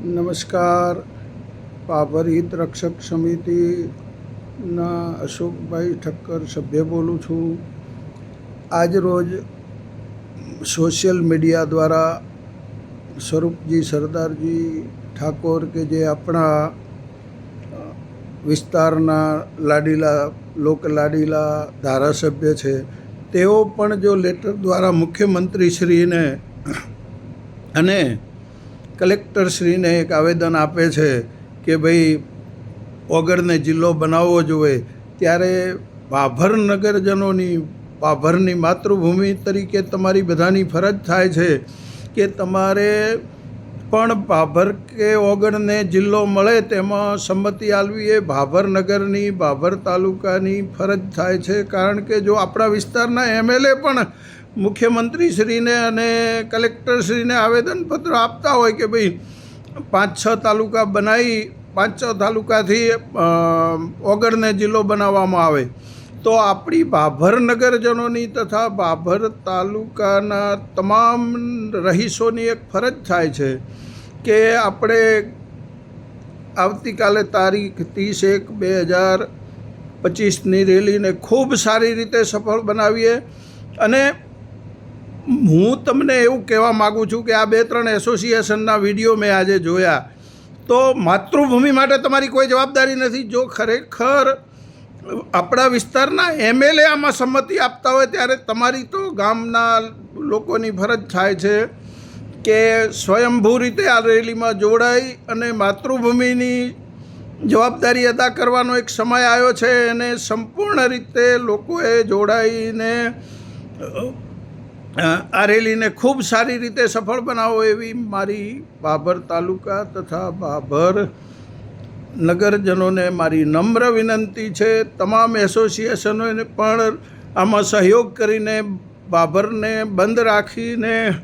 નમસ્કાર. પાભર હિત રક્ષક સમિતિના અશોકભાઈ ઠક્કર સભ્ય બોલું છું. આજ રોજ સોશિયલ મીડિયા દ્વારા સ્વરૂપજી સરદારજી ઠાકોર કે જે આપણા વિસ્તારના લાડીલા, લોક લાડીલા ધારાસભ્ય છે, તેઓ પણ જો લેટર દ્વારા મુખ્યમંત્રીશ્રીને અને કલેક્ટરશ્રીને એક આવેદન આપે છે કે ભાઈ, ઓગળને જિલ્લો બનાવવો જોઈએ. ત્યારે ભાભર નગરજનોની ભાભરની માતૃભૂમિ તરીકે તમારી બધાની ફરજ થાય છે કે તમારે પણ ભાભર કે ઓગળને જિલ્લો મળે તેમાં સંમતિ આલવી એ ભાભર નગરની ભાભર તાલુકાની ફરજ થાય છે. કારણ કે જો આપણા વિસ્તારના એમએલએ પણ મુખ્યમંત્રીશ્રીને અને કલેક્ટરશ્રીને આવેદનપત્ર આપતા હોય કે ભાઈ પાંચ છ તાલુકા બનાવી પાંચ છ તાલુકાથી ઓગણને જિલ્લો બનાવવામાં આવે. તો આપણી ભાભર નગરજનોની તથા ભાભર તાલુકાના તમામ રહીશોની એક ફરજ થાય છે કે આપણે આવતીકાલે તારીખ ત્રીસ એક બે હજાર પચીસની રેલીને ખૂબ સારી રીતે સફળ બનાવીએ અને હું તમને એવું કહેવા માગું છું કે આ બે ત્રણ એસોસિએશનના વીડિયો મેં આજે જોયા, તો માતૃભૂમિ માટે તમારી કોઈ જવાબદારી નથી. જો ખરેખર આપણા વિસ્તારના એમએલએ આમાં સંમતિ આપતા હોય, ત્યારે તમારી તો ગામના લોકોની ફરજ થાય છે કે સ્વયંભૂ રીતે આ રેલીમાં જોડાઈ અને માતૃભૂમિની જવાબદારી અદા કરવાનો એક સમય આવ્યો છે. અને સંપૂર્ણ રીતે લોકોએ જોડાઈને આ રેલીને ખૂબ સારી રીતે સફળ બનાવો એવી મારી બાબર તાલુકા તથા બાબર નગરજનોને મારી નમ્ર વિનંતી છે. તમામ એસોસિએશનોને પણ આમાં સહયોગ કરીને બાબરને બંધ રાખીને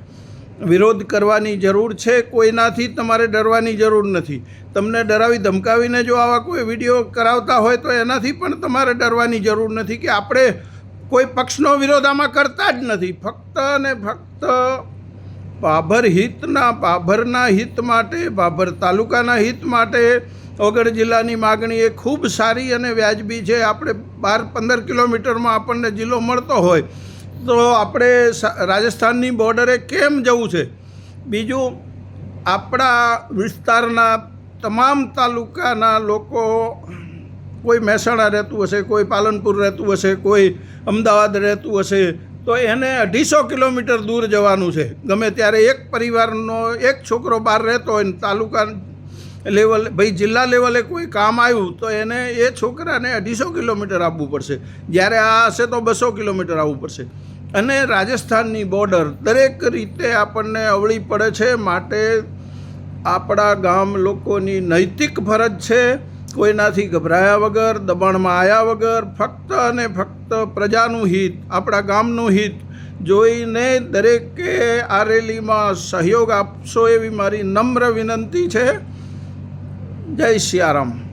વિરોધ કરવાની જરૂર છે. કોઈનાથી તમારે ડરવાની જરૂર નથી. તમને ડરાવી ધમકાવીને જો આવા કોઈ વીડિયો કરાવતા હોય તો એનાથી પણ તમારે ડરવાની જરૂર નથી કે આપણે કોઈ પક્ષનો વિરોધ આમાં કરતા જ નથી. ફક્ત અને ફક્ત બાભર હિતના પાભરના હિત માટે, બાબર તાલુકાના હિત માટે ઓગળ જિલ્લાની માગણી એ ખૂબ સારી અને વ્યાજબી છે. આપણે બાર પંદર કિલોમીટરમાં આપણને જિલ્લો મળતો હોય તો આપણે રાજસ્થાનની બોર્ડરે કેમ જવું છે? બીજું, આપણા વિસ્તારના તમામ તાલુકાના લોકો કોઈ મહેસાણા રહેતું હશે, કોઈ પાલનપુર રહેતું હશે, કોઈ અમદાવાદ રહેતું હશે, તો એને અઢીસો કિલોમીટર દૂર જવાનું છે. ગમે ત્યારે એક પરિવારનો એક છોકરો બહાર રહેતો હોય તાલુકા લેવલ, ભાઈ જિલ્લા લેવલે કોઈ કામ આવ્યું, તો એને એ છોકરાને અઢીસો કિલોમીટર આવવું પડશે. જ્યારે આ હશે તો બસો કિલોમીટર આવવું પડશે. અને રાજસ્થાનની બોર્ડર દરેક રીતે આપણને અવળી પડે છે. માટે આપણા ગામ લોકોની નૈતિક ફરજ છે. કોઈનાથી ગભરાયા વગર, દબાણમાં આવ્યા વગર, ફક્ત અને ફક્ત પ્રજાનું હિત, આપણા ગામનું હિત જોઈને દરેકે આ રેલીમાં સહયોગ આપશો એવી મારી નમ્ર વિનંતી છે. જય સિયારામ.